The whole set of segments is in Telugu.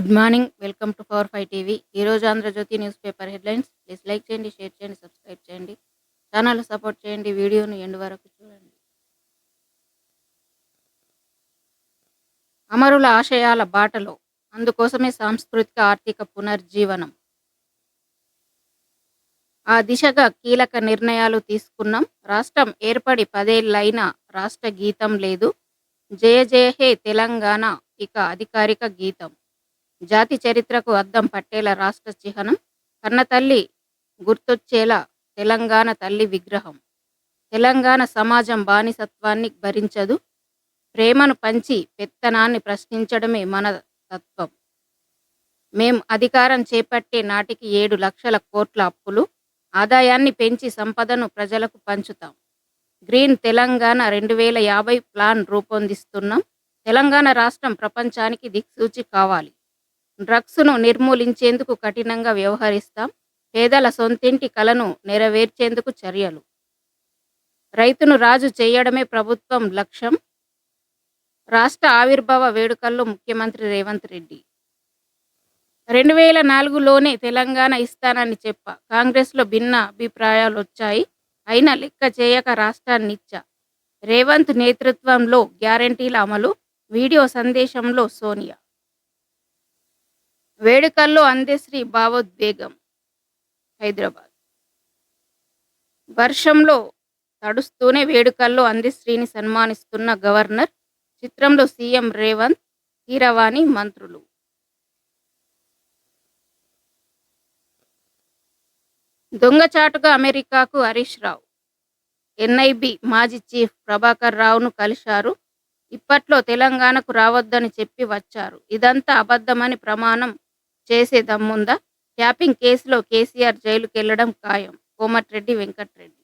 Good morning welcome to power five TV. ఈరోజు Andhrajyothi news paper headlines. Please like చేయండి షేర్ చేయండి సబ్స్క్రైబ్ చేయండి. ఛానల్ సపోర్ట్ చేయండి. వీడియోను ఎండ్ వరకు చూడండి. అమరుల ఆశయాల బాటలో అందుకోసమే సాంస్కృతిక ఆర్థిక పునర్జీవనం. ఆ దిశగా కీలక నిర్ణయాలు తీసుకున్నాం. రాష్ట్రం ఏర్పడి పదేళ్ళైన రాష్ట్ర గీతం లేదు. జయ జయ హే తెలంగాణ ఇక అధికారిక గీతం. జాతి చరిత్రకు అద్దం పట్టేలా రాష్ట్ర చిహ్నం కన్నతల్లి గుర్తొచ్చేలా తెలంగాణ తల్లి విగ్రహం. తెలంగాణ సమాజం బానిసత్వాన్ని భరించదు. ప్రేమను పంచి పెత్తనాన్ని ప్రశ్నించడమే మన తత్వం. మేం అధికారం చేపట్టే నాటికి ఏడు లక్షల కోట్ల అప్పులు ఆదాయాన్ని పెంచి సంపదను ప్రజలకు పంచుతాం. గ్రీన్ తెలంగాణ రెండు వేల యాభై ప్లాన్ రూపొందిస్తున్నాం. తెలంగాణ రాష్ట్రం ప్రపంచానికి దిక్సూచి కావాలి. డ్రగ్స్ను నిర్మూలించేందుకు కఠినంగా వ్యవహరిస్తాం. పేదల సొంతింటి కలను నెరవేర్చేందుకు చర్యలు. రైతును రాజు చేయడమే ప్రభుత్వం లక్ష్యం. రాష్ట్ర ఆవిర్భావ వేడుకల్లో ముఖ్యమంత్రి రేవంత్ రెడ్డి. రెండు వేల నాలుగులోనే తెలంగాణ ఇస్తానని చెప్ప. కాంగ్రెస్లో భిన్న అభిప్రాయాలు వచ్చాయి అయినా లెక్క చేయక రాష్ట్రాన్ని ఇచ్చా రేవంత్ నేతృత్వంలో గ్యారంటీల అమలు. వీడియో సందేశంలో సోనియా. వేడుకల్లో అందశ్రీ భావోద్వేగం హైదరాబాద్. వర్షంలో తడుస్తూనే వేడుకల్లో అందశ్రీని సన్మానిస్తున్న గవర్నర్ చిత్రంలో సీఎం రేవంత్ కీరవాణి మంత్రులు. దొంగచాటుగా అమెరికాకు హరీష్ రావు. ఎన్ఐబి మాజీ చీఫ్ ప్రభాకర్ రావును కలిశారు. ఇప్పట్లో తెలంగాణకు రావద్దని చెప్పి వచ్చారు. ఇదంతా అబద్ధమని ప్రమాణం చేసే దమ్ముందా ట్యాపింగ్ కేసులో కేసీఆర్ జైలుకి వెళ్ళడం ఖాయం. కోమటిరెడ్డి వెంకట్రెడ్డి.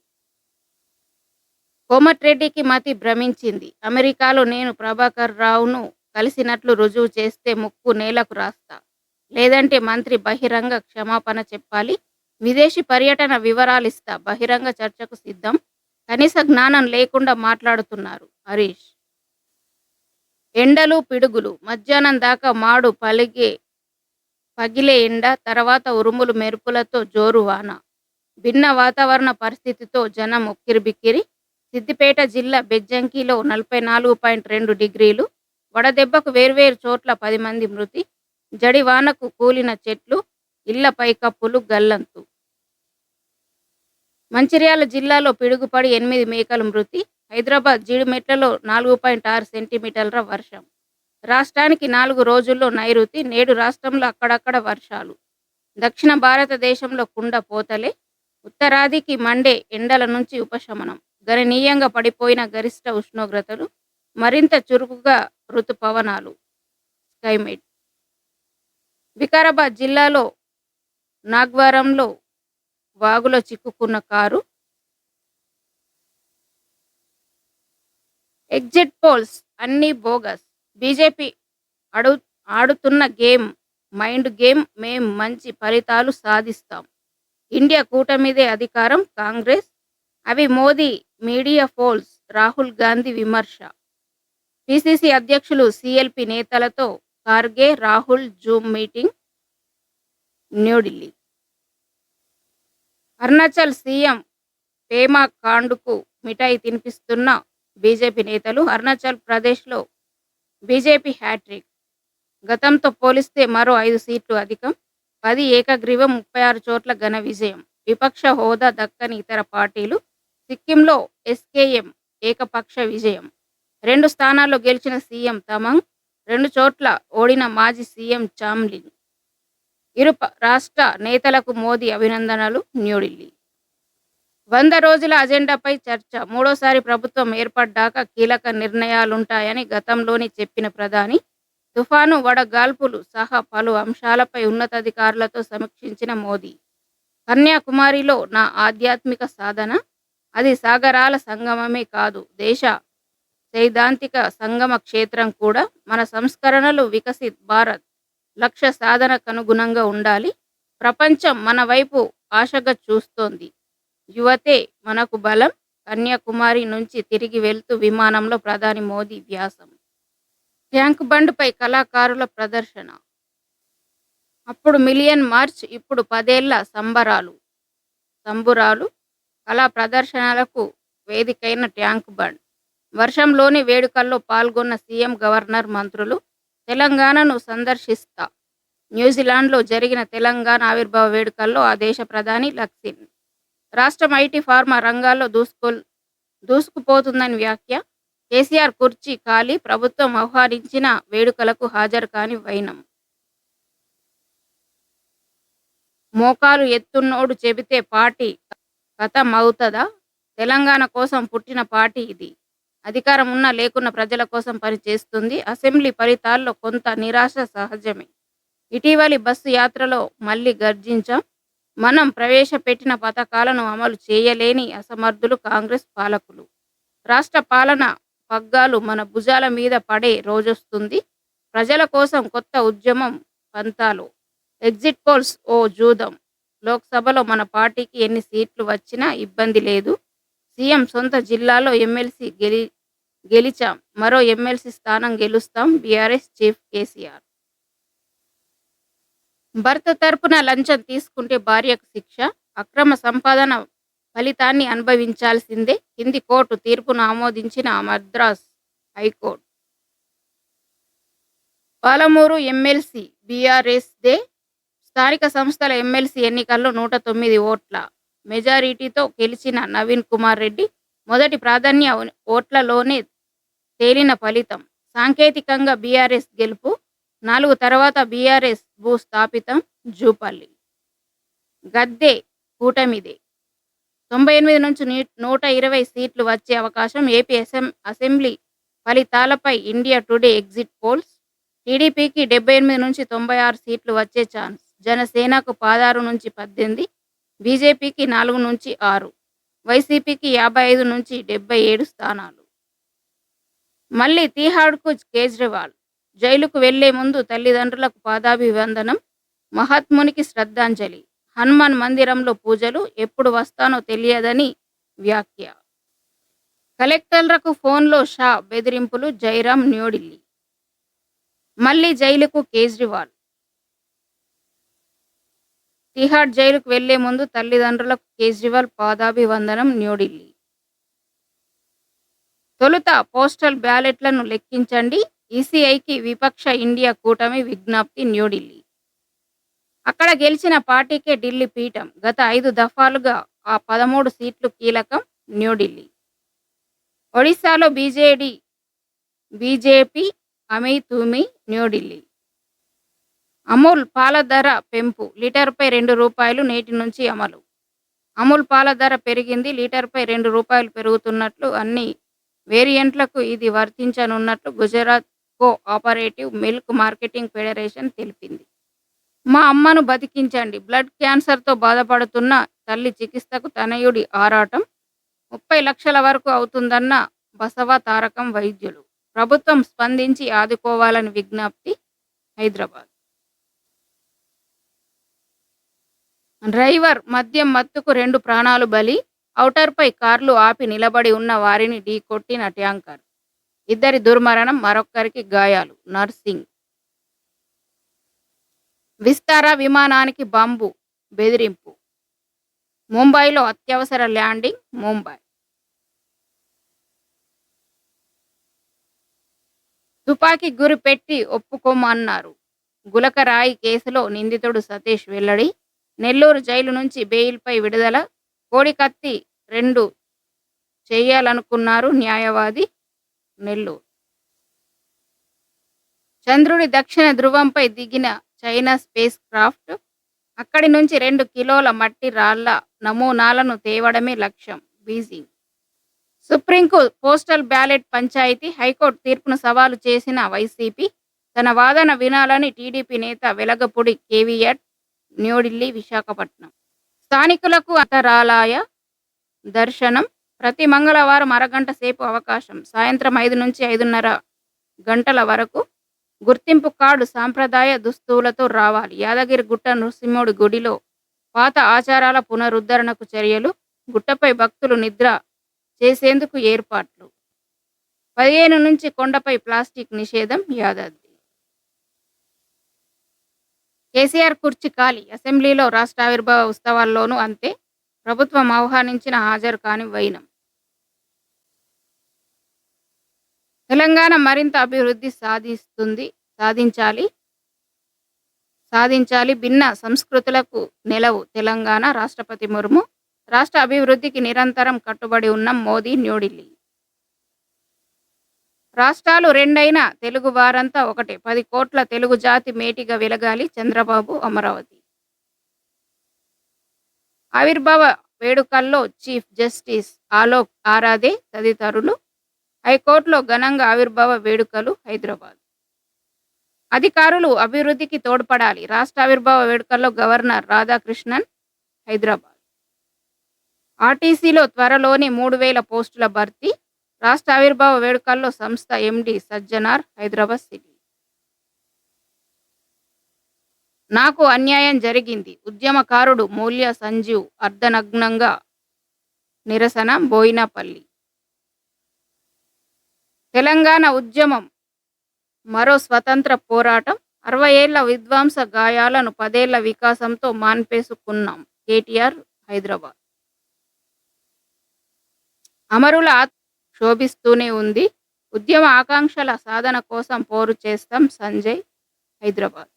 కోమటిరెడ్డికి మతి భ్రమించింది. అమెరికాలో నేను ప్రభాకర్ రావును కలిసినట్లు రుజువు చేస్తే ముక్కు నేలకు రాస్తా. లేదంటే మంత్రి బహిరంగ క్షమాపణ చెప్పాలి. విదేశీ పర్యటన వివరాలు ఇస్తా. బహిరంగ చర్చకు సిద్ధం. కనీస జ్ఞానం లేకుండా మాట్లాడుతున్నారు హరీష్. ఎండలు పిడుగులు. మధ్యాహ్నం దాకా మాడు పలిగే పగిలే ఎండ తర్వాత ఉరుములు మెరుపులతో జోరు వాన. భిన్న వాతావరణ పరిస్థితితో జనం ఉక్కిరిబిక్కిరి. సిద్దిపేట జిల్లా బెజ్జంకిలో నలభై నాలుగు పాయింట్ రెండు డిగ్రీలు. వడదెబ్బకు వేర్వేరు చోట్ల పది మంది మృతి. జడి వానకు కూలిన చెట్లు ఇళ్ళ పైకప్పులు గల్లంతు. మంచిర్యాల జిల్లాలో పిడుగుపడి ఎనిమిది మేకలు మృతి. హైదరాబాద్ జీడిమెట్లలో నాలుగు పాయింట్ ఆరు సెంటీమీటర్ల వర్షం. రాష్ట్రానికి నాలుగు రోజుల్లో నైరుతి నేడు రాష్ట్రంలో అక్కడక్కడ వర్షాలు. దక్షిణ భారతదేశంలో కుండ పోతలే. ఉత్తరాదికి మండే ఎండల నుంచి ఉపశమనం. గణనీయంగా పడిపోయిన గరిష్ట ఉష్ణోగ్రతలు మరింత చురుకుగా ఋతుపవనాలు. స్కైమేట్. వికారాబాద్ జిల్లాలో నాగ్వారంలో వాగులో చిక్కుకున్న కారు. ఎగ్జిట్ పోల్స్ అన్నీ బోగస్. బీజేపీ అడు ఆడుతున్న గేమ్ మైండ్ గేమ్ మేం మంచి ఫలితాలు సాధిస్తాం. ఇండియా కూటమిదే అధికారం కాంగ్రెస్. అవి మోదీ మీడియా ఫోల్స్ రాహుల్ గాంధీ విమర్శ. పిసిసి అధ్యక్షులు సిఎల్పి నేతలతో Kharge Rahul zoom meeting New Delhi. Arunachal CM Pema కాండుకు మిఠాయి తినిపిస్తున్న బీజేపీ నేతలు అరుణాచల్ ప్రదేశ్లో బీజేపీ హ్యాట్రిక్. గతంతో పోలిస్తే మరో ఐదు సీట్లు అధికం. పది ఏకగ్రీవం ముప్పై ఆరు చోట్ల ఘన విజయం. విపక్ష హోదా దక్కని ఇతర పార్టీలు సిక్కింలో ఎస్కేఎం ఏకపక్ష విజయం. రెండు స్థానాల్లో గెలిచిన సీఎం తమంగ్ రెండు చోట్ల ఓడిన మాజీ సీఎం చామ్లింగ్ ఇరు రాష్ట్ర నేతలకు మోదీ అభినందనలు న్యూఢిల్లీ. వంద రోజుల అజెండాపై చర్చ. మూడోసారి ప్రభుత్వం ఏర్పడ్డాక కీలక నిర్ణయాలుంటాయని గతంలోనే చెప్పిన ప్రధాని. తుఫాను వడగాల్పులు సహా పలు అంశాలపై ఉన్నతాధికారులతో సమీక్షించిన మోదీ. కన్యాకుమారిలో నా ఆధ్యాత్మిక సాధన? అది సాగరాల సంగమమే కాదు దేశ సైద్ధాంతిక సంగమ క్షేత్రం కూడా. మన సంస్కరణలు వికసిత్ భారత్. లక్ష్య సాధనకు అనుగుణంగా ఉండాలి. ప్రపంచం మన వైపు ఆశగా చూస్తోంది. యువతే మనకు బలం కన్యాకుమారి నుంచి తిరిగి వెళ్తూ విమానంలో ప్రధాని మోదీ వ్యాసం. ట్యాంక్ బండ్పై కళాకారుల ప్రదర్శన. అప్పుడు మిలియన్ మార్చ్ ఇప్పుడు పదేళ్ళ సంబరాలు. సంబురాలు కళా ప్రదర్శనలకు వేదికైన ట్యాంక్ బండ్. వర్షంలోని వేడుకల్లో పాల్గొన్న సీఎం గవర్నర్ మంత్రులు తెలంగాణను సందర్శిస్తా. న్యూజిలాండ్లో జరిగిన తెలంగాణ ఆవిర్భావ వేడుకల్లో ఆ దేశ ప్రధాని లక్సిన్ రాష్ట్రం ఐటీ ఫార్మా రంగాల్లో దూసుకో దూసుకుపోతుందని వ్యాఖ్య. కేసీఆర్ కుర్చీ ఖాళీ ప్రభుత్వం ఆహ్వానించిన వేడుకలకు హాజరు కాని వైనం. మోకాలు ఎత్తున్నోడు చెబితే పార్టీ కథమవుతదా తెలంగాణ కోసం పుట్టిన పార్టీ ఇది. అధికారం ఉన్నా లేకున్న ప్రజల కోసం పనిచేస్తుంది అసెంబ్లీ ఫలితాల్లో కొంత నిరాశ సహజమే. ఇటీవలి బస్సు యాత్రలో మళ్ళీ గర్జించాం. మనం ప్రవేశపెట్టిన పథకాలను అమలు చేయలేని అసమర్థులు కాంగ్రెస్ పాలకులు. రాష్ట్ర పాలన పగ్గాలు మన భుజాల మీద పడే రోజొస్తుంది. ప్రజల కోసం కొత్త ఉద్యమం పంతాలు. ఎగ్జిట్ పోల్స్ ఓ జూదం. లోక్సభలో మన పార్టీకి ఎన్ని సీట్లు వచ్చినా ఇబ్బంది లేదు. సీఎం సొంత జిల్లాలో ఎమ్మెల్సీ గెలి గెలిచాం. మరో ఎమ్మెల్సీ స్థానం గెలుస్తాం బీఆర్ఎస్ చీఫ్ కేసీఆర్. భర్త తరపున లంచం తీసుకుంటే భార్యకు శిక్ష అక్రమ సంపాదన ఫలితాన్ని అనుభవించాల్సిందే. కింది కోర్టు తీర్పును ఆమోదించిన Madras high court. Palamuru MLC BRS they స్థానిక సంస్థల ఎమ్మెల్సీ ఎన్నికల్లో నూట తొమ్మిది ఓట్ల మెజారిటీతో గెలిచిన నవీన్ కుమార్ రెడ్డి మొదటి ప్రాధాన్య ఓట్లలోనే తేలిన ఫలితం. సాంకేతికంగా బీఆర్ఎస్ గెలుపు నాలుగు తర్వాత బీఆర్ఎస్ భూస్థాపితం జూపల్లి. గద్దె కూటమిదే. తొంభై ఎనిమిది నుంచి నూట ఇరవై సీట్లు వచ్చే అవకాశం ఏపీ అసెం అసెంబ్లీ ఫలితాలపై ఇండియా టుడే ఎగ్జిట్ పోల్స్. టీడీపీకి డెబ్బై ఎనిమిది నుంచి తొంభై ఆరు సీట్లు వచ్చే ఛాన్స్. జనసేనకు పదహారు నుంచి పద్దెనిమిది బీజేపీకి నాలుగు నుంచి ఆరు వైసీపీకి యాభై ఐదు నుంచి డెబ్బై ఏడు స్థానాలు. మళ్ళీ తీహాడ్కు కేజ్రీవాల్. జైలుకు వెళ్ళే ముందు తల్లిదండ్రులకు పాదాభివందనం మహాత్మునికి శ్రద్ధాంజలి హనుమాన్ మందిరంలో పూజలు ఎప్పుడు వస్తానో తెలియదని వ్యాఖ్య. కలెక్టర్లకు ఫోన్లో షా బెదిరింపులు జైరాం న్యూఢిల్లీ. మళ్ళీ జైలుకు కేజ్రీవాల్. తిహాడ్ జైలుకు వెళ్ళే ముందు తల్లిదండ్రులకు కేజ్రీవాల్ పాదాభివందనం న్యూఢిల్లీ. తొలుత పోస్టల్ బ్యాలెట్లను లెక్కించండి. ఈసీఐకి విపక్ష ఇండియా కూటమి విజ్ఞప్తి న్యూఢిల్లీ. అక్కడ గెలిచిన పార్టీకే ఢిల్లీ పీఠం గత ఐదు దఫాలుగా ఆ పదమూడు సీట్లు కీలకం న్యూఢిల్లీ. ఒడిశాలో బీజేడీ బీజేపీ అమీ తుమి న్యూఢిల్లీ. అమూల్ పాల ధర పెంపు లీటర్పై రెండు రూపాయలు నేటి నుంచి అమలు. అమూల్ పాల ధర పెరిగింది లీటర్పై రెండు రూపాయలు పెరుగుతున్నట్లు అన్ని వేరియంట్లకు ఇది వర్తించనున్నట్లు Gujarat co operative milk marketing federation తెలిపింది. మా అమ్మను బతికించండి. బ్లడ్ క్యాన్సర్తో బాధపడుతున్న తల్లి చికిత్సకు తనయుడి ఆరాటం ముప్పై లక్షల వరకు అవుతుందన్న బసవ తారకం వైద్యులు. ప్రభుత్వం స్పందించి ఆదుకోవాలని విజ్ఞప్తి హైదరాబాద్. డ్రైవర్ మద్యం మత్తుకు రెండు ప్రాణాలు బలి ఔటర్పై కార్లు ఆపి నిలబడి ఉన్న వారిని ఢీకొట్టిన ట్యాంకర్. ఇద్దరి దుర్మరణం మరొక్కరికి గాయాలు. నర్సింగ్. విస్తార విమానానికి బాంబు బెదిరింపు. ముంబైలో అత్యవసర ల్యాండింగ్ ముంబై. తుపాకీ గురి పెట్టి ఒప్పుకోమన్నారు. గులకరాయి కేసులో నిందితుడు సతీష్ వెల్లడి. నెల్లూరు జైలు నుంచి బెయిల్పై విడుదల. కోడికత్తి రెండు చేయాలనుకున్నారు న్యాయవాది నెల్లూరు చంద్రుడి దక్షిణ ధృవంపై దిగిన చైనా స్పేస్ క్రాఫ్ట్ అక్కడి నుంచి రెండు కిలోల మట్టి రాళ్ళ నమూనాలను తేవడమే లక్ష్యం. Beijing. సుప్రీంకు postal ballot panchayat high court తీర్పును సవాలు చేసిన వైసీపీ తన వాదన వినాలని టీడీపీ నేత వెలగపూడి కేవీఆర్ న్యూఢిల్లీ విశాఖపట్నం. స్థానికులకు అతరాలాయ దర్శనం ప్రతి మంగళవారం అరగంట సేపు అవకాశం. సాయంత్రం ఐదు నుంచి ఐదున్నర గంటల వరకు గుర్తింపు కార్డు సాంప్రదాయ దుస్తువులతో రావాలి. యాదగిరి గుట్ట నృసింహుడి గుడిలో పాత ఆచారాల పునరుద్ధరణకు చర్యలు గుట్టపై భక్తులు నిద్ర చేసేందుకు ఏర్పాట్లు. పదిహేను నుంచి కొండపై ప్లాస్టిక్ నిషేధం యాదాద్రి. కేసీఆర్ కుర్చీ ఖాళీ. అసెంబ్లీలో రాష్ట్ర ఆవిర్భావ ఉత్సవాల్లోనూ అంతే. ప్రభుత్వం ఆహ్వానించిన హాజరు కాని వైనం. తెలంగాణ మరింత అభివృద్ధి సాధిస్తుంది సాధించాలి సాధించాలి భిన్న సంస్కృతులకు నెలవు తెలంగాణ రాష్ట్రపతి ముర్ము. రాష్ట్ర అభివృద్ధికి నిరంతరం కట్టుబడి ఉన్న మోదీ న్యూఢిల్లీ. రాష్ట్రాలు రెండైన తెలుగు వారంతా ఒకటే. పది కోట్ల తెలుగు జాతి మేటిగా వెలగాలి చంద్రబాబు అమరావతి. ఆవిర్భావ వేడుకల్లో చీఫ్ జస్టిస్ ఆలోక్ ఆరాధే తదితరులు. హైకోర్టులో ఘనంగా ఆవిర్భావ వేడుకలు హైదరాబాద్. అధికారులు అభివృద్ధికి తోడ్పడాలి. రాష్ట్ర ఆవిర్భావ వేడుకల్లో గవర్నర్ రాధాకృష్ణన్ హైదరాబాద్. ఆర్టీసీలో త్వరలోనే మూడు వేల పోస్టుల భర్తీ. రాష్ట్ర ఆవిర్భావ వేడుకల్లో సంస్థ ఎండి సజ్జనార్ హైదరాబాద్ సిటీ. నాకు అన్యాయం జరిగింది. ఉద్యమకారుడు మూల్య సంజీవ్ అర్ధనగ్నంగా నిరసన బోయినపల్లి. తెలంగాణ ఉద్యమం మరో స్వతంత్ర పోరాటం అరవై ఏళ్ళ విధ్వంస గాయాలను పదేళ్ళ వికాసంతో మాన్పేసుకున్నాం కేటీఆర్ హైదరాబాద్. అమరుల శోభిస్తూనే ఉంది. ఉద్యమ ఆకాంక్షల సాధన కోసం పోరు చేస్తాం సంజయ్ హైదరాబాద్.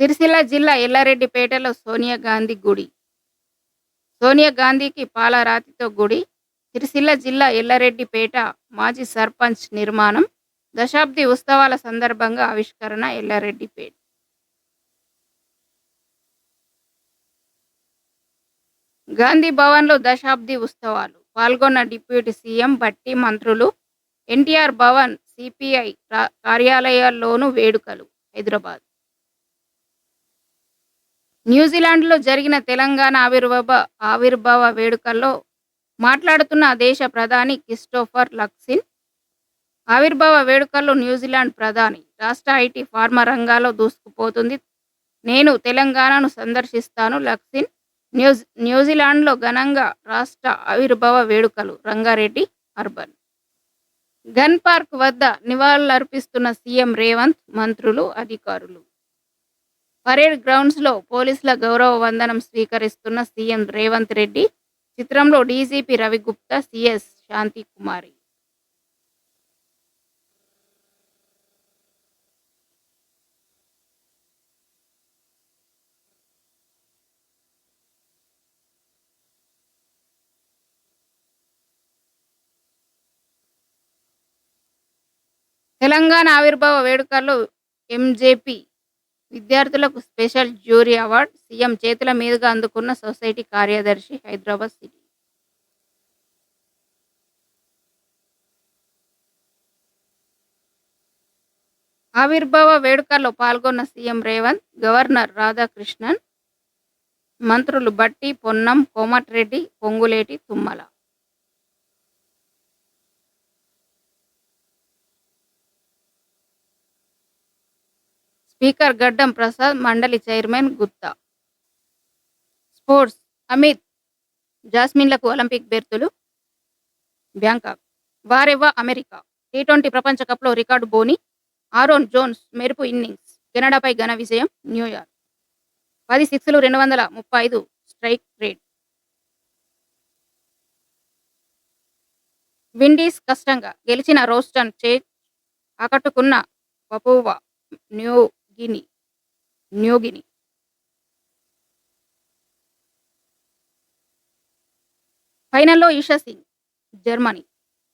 సిరిసిల్ల జిల్లా ఎల్లారెడ్డిపేటలో సోనియా గాంధీ గుడి. సోనియా గాంధీకి పాలరాతితో గుడి. సిరిసిల్ల జిల్లా ఎల్లారెడ్డిపేట మాజీ సర్పంచ్ నిర్మాణం. దశాబ్ది ఉత్సవాల సందర్భంగా ఆవిష్కరణ ఎల్లారెడ్డిపేట. గాంధీ భవన్లో దశాబ్ది ఉత్సవాలు. పాల్గొన్న డిప్యూటీ సీఎం బట్టి మంత్రులు ఎన్టీఆర్ భవన్ సిపిఐ కార్యాలయాల్లోనూ వేడుకలు హైదరాబాద్. న్యూజిలాండ్లో జరిగిన తెలంగాణ ఆవిర్భావ ఆవిర్భావ వేడుకల్లో మాట్లాడుతున్న దేశ ప్రధాని క్రిస్టోఫర్ లక్సిన్ ఆవిర్భావ వేడుకల్లో న్యూజిలాండ్ ప్రధాని రాష్ట్ర ఐటీ ఫార్మా రంగాల్లో దూసుకుపోతుంది. నేను తెలంగాణను సందర్శిస్తాను. లక్సిన్ న్యూజ్ న్యూజిలాండ్లో ఘనంగా రాష్ట్ర ఆవిర్భావ వేడుకలు రంగారెడ్డి అర్బన్. గన్ పార్క్ వద్ద నివాళులర్పిస్తున్న సీఎం రేవంత్ మంత్రులు అధికారులు. పరేడ్ గ్రౌండ్స్లో పోలీసుల గౌరవ వందనం స్వీకరిస్తున్న సీఎం రేవంత్ రెడ్డి చిత్రంలో డీజీపీ రవిగుప్తా సిఎస్ శాంతి కుమారి. తెలంగాణ ఆవిర్భావ వేడుకల్లో ఎంజేపీ విద్యార్థులకు స్పెషల్ జ్యూరీ అవార్డు సీఎం చేతుల మీదుగా అందుకున్న సొసైటీ కార్యదర్శి హైదరాబాద్ సిటీ. ఆవిర్భావ వేడుకల్లో పాల్గొన్న సీఎం రేవంత్ గవర్నర్ రాధాకృష్ణన్ మంత్రులు బట్టి పొన్నం కోమటిరెడ్డి పొంగులేటి తుమ్మల. స్పీకర్ గడ్డం ప్రసాద్ మండలి చైర్మన్ గుత్తా. స్పోర్ట్స్ అమిత్ జాస్మిన్లకు ఒలింపిక్ బెర్తులు బ్యాంకాక్ వారెవ్వ అమెరికా. టీ ట్వంటీ ప్రపంచ కప్లో రికార్డు బోని ఆరోన్ జోన్స్ మెరుపు ఇన్నింగ్స్ కెనడాపై ఘన విజయం న్యూయార్క్. పది సిక్స్లు రెండు వందల ముప్పై ఐదు స్ట్రైక్ రేట్. విండీస్ కష్టంగా గెలిచిన రోస్టన్ చేజ్ ఆకట్టుకున్న పపువా న్యూ గిని న్యూగిని. ఫైనల్లో ఈషా సింగ్ జర్మనీ.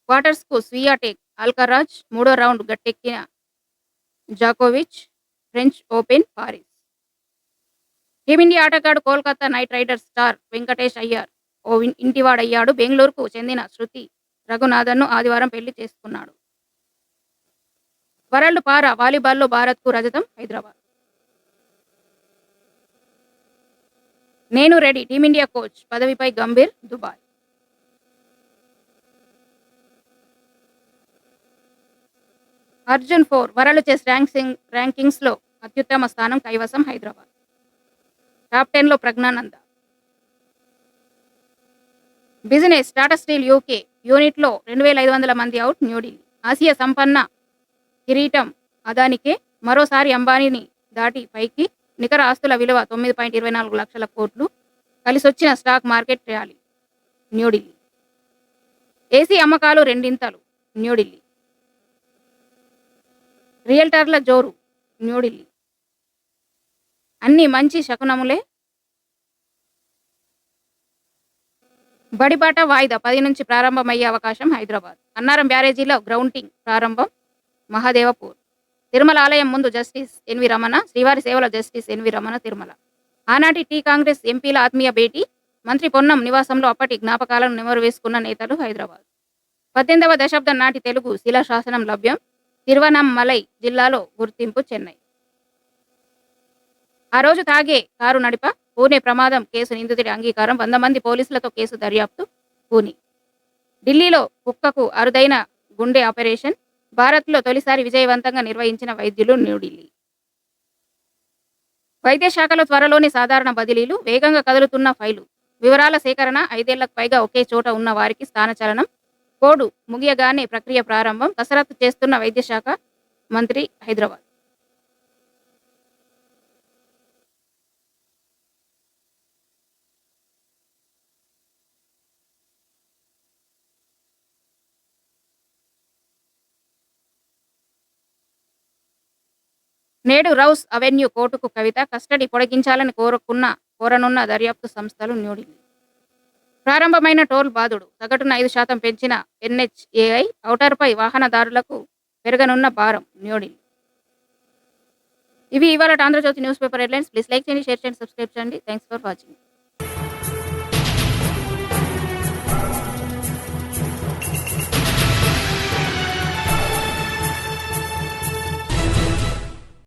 క్వార్టర్స్కు స్వియాటెక్ అల్కరాజ్ మూడో రౌండ్ గట్టెక్కిన జాకోవిచ్ French open Paris. Team India ఆటగాడు Kolkata knight riders star Venkatesh Iyer ఓ ఇంటివాడయ్యాడు. బెంగళూరుకు చెందిన శృతి రఘునాథన్ను ఆదివారం పెళ్ళి చేసుకున్నాడు. వరల్డ్ పారా వాలీబాల్లో భారత్కు రజతం హైదరాబాద్. నేను ready team India coach పదవిపై Gambhir Dubai. Arjun four world chess ranking ర్యాంకింగ్స్లో అత్యుత్తమ స్థానం కైవసం హైదరాబాద్. టాప్ టెన్లో Praggnanandhaa. Business Tata steel UK యూనిట్లో రెండు వేల ఐదు వందల మంది అవుట్ న్యూఢిల్లీ ఆసియా సంపన్న కిరీటం అదానికే మరోసారి అంబానీని దాటి పైకి నికర ఆస్తుల విలువ తొమ్మిది పాయింట్ ఇరవై నాలుగు లక్షల కోట్లు కలిసొచ్చిన stock market rally New Delhi. AC అమ్మకాలు రెండింతలు న్యూఢిల్లీ. రియల్టర్ల జోరు న్యూఢిల్లీ. అన్ని మంచి శకునములే. బడిబాట వాయిదా పది నుంచి ప్రారంభమయ్యే అవకాశం హైదరాబాద్. అన్నారం బ్యారేజీలో గ్రౌంటింగ్ ప్రారంభం. మహాదేవపూర్. తిరుమల ఆలయం ముందు జస్టిస్ ఎన్వి రమణ శ్రీవారి సేవల జస్టిస్ ఎన్వి రమణ తిరుమల. ఆనాటి టీ కాంగ్రెస్ ఎంపీల ఆత్మీయ భేటీ మంత్రి పొన్నం నివాసంలో అప్పటి జ్ఞాపకాలను నెమరు వేసుకున్న నేతలు హైదరాబాద్. పద్దెనిమిదవ దశాబ్దం నాటి తెలుగు శిలాశాసనం లభ్యం తిరువనమ్మలై జిల్లాలో గుర్తింపు చెన్నై. ఆ రోజు తాగే కారు నడిప పూణే ప్రమాదం కేసు నిందితుడి అంగీకారం వంద మంది పోలీసులతో కేసు దర్యాప్తు పూణే. ఢిల్లీలో కుక్కకు అరుదైన గుండె ఆపరేషన్ భారత్లో తొలిసారి విజయవంతంగా నిర్వహించిన వైద్యులు న్యూఢిల్లీ. వైద్య శాఖలో సాధారణ బదిలీలు వేగంగా కదులుతున్న ఫైలు వివరాల సేకరణ ఐదేళ్ళకు పైగా ఒకే చోట ఉన్న వారికి స్థానచలనం కోడు ముగియగానే ప్రక్రియ ప్రారంభం కసరత్తు చేస్తున్న వైద్య శాఖ మంత్రి హైదరాబాద్. నేడు రౌస్ అవెన్యూ కోర్టుకు కవిత కస్టడీ పొడిగించాలని కోరుకున్న కోరనున్న దర్యాప్తు సంస్థలు న్యూఢిల్లీ. ప్రారంభమైన టోల్ బాదుడు సగటున ఐదు శాతం పెంచిన ఎన్హెచ్ఏఐ ఔటర్పై వాహనదారులకు పెరగనున్న భారం న్యూఢిల్లీ. ఇవి ఇవాళ Andhrajyothy news paper headlines. Please like చేయండి షేర్ చేయండి సబ్స్క్రైబ్ చేయండి. Thanks for watching.